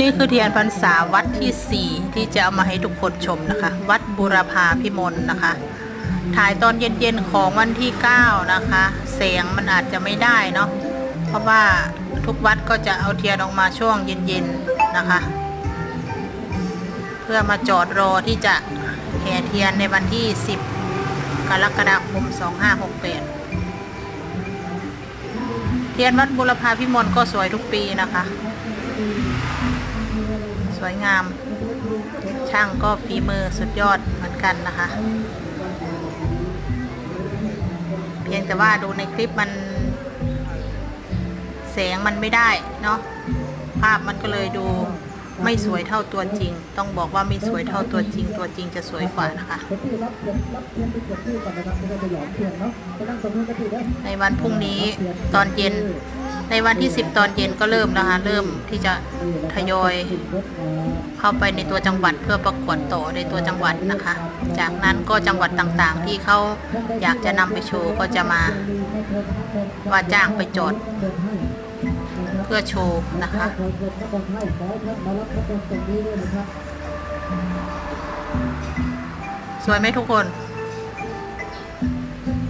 นี่คือเทียนพรรษาวัดที่ 4 ที่จะเอามาให้ทุกคนชมนะคะ วัดบุรพาพิมลนะคะ ถ่ายตอนเย็นๆของวันที่ 9 นะคะ เสียงมันอาจจะไม่ได้เนาะเพราะว่าทุกวัดก็จะเอาเทียนออกมาช่วงเย็นๆนะคะ เพื่อมาจอดรอที่จะแห่เทียนในวันที่ 10 กรกฎาคม 2568 เทียนวัดบุรพาพิมลก็สวยทุกปีนะคะ วยงาม ช่างก็ฝีมือสุดยอดเหมือนกันนะคะ เพียงแต่ว่าดูในคลิปมันแสงมันไม่ได้เนาะภาพมันก็เลยดูไม่สวยเท่าตัวจริง ต้องบอกว่าไม่สวยเท่าตัวจริง ตัวจริงจะสวยกว่านะคะในวันพรุ่งนี้ตอนเย็น ในวันที่ 10 ตอนเย็นก็เริ่มนะคะ เริ่มที่จะทยอยเข้าไปในตัวจังหวัดเพื่อประกวดต่อในตัวจังหวัดนะคะ จากนั้นก็จังหวัดต่างๆ ที่เขาอยากจะนำไปโชว์ก็จะมาว่าจ้างไปจดเพื่อโชว์นะคะสวยไหมทุกคน